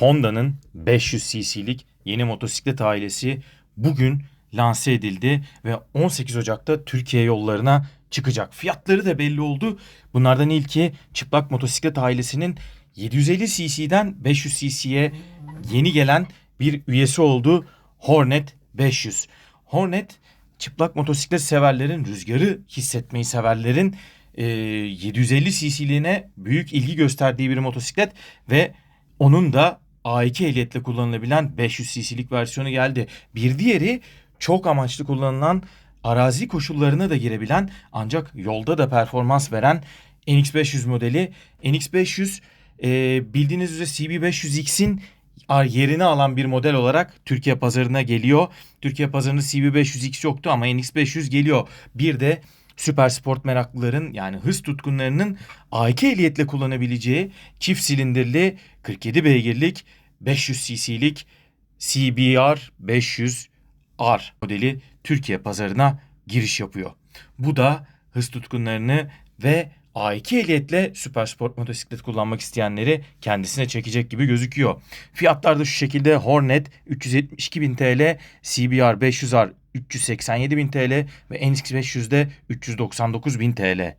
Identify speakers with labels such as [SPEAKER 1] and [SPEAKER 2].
[SPEAKER 1] Honda'nın 500 cc'lik yeni motosiklet ailesi bugün lanse edildi ve 18 Ocak'ta Türkiye yollarına çıkacak. Fiyatları da belli oldu. Bunlardan ilki çıplak motosiklet ailesinin 750 cc'den 500 cc'ye yeni gelen bir üyesi oldu. Hornet 500. Hornet çıplak motosiklet severlerin, rüzgarı hissetmeyi severlerin e, 750 cc'liğine büyük ilgi gösterdiği bir motosiklet ve onun da A2 ehliyetle kullanılabilen 500 cc'lik versiyonu geldi. Bir diğeri çok amaçlı kullanılan arazi koşullarına da girebilen ancak yolda da performans veren NX500 modeli. NX500 e, bildiğiniz üzere CB500X'in yerini alan bir model olarak Türkiye pazarına geliyor. Türkiye pazarında CB500X yoktu ama NX500 geliyor. Bir de süper sport meraklıların yani hız tutkunlarının A2 ehliyetle kullanabileceği çift silindirli 47 beygirlik 500 cc'lik CBR 500R modeli Türkiye pazarına giriş yapıyor. Bu da hız tutkunlarını ve A2 ehliyetle süper sport motosiklet kullanmak isteyenleri kendisine çekecek gibi gözüküyor. Fiyatlar da şu şekilde Hornet 372.000 TL, CBR 500R 387.000 TL ve NX500'de 399.000 TL.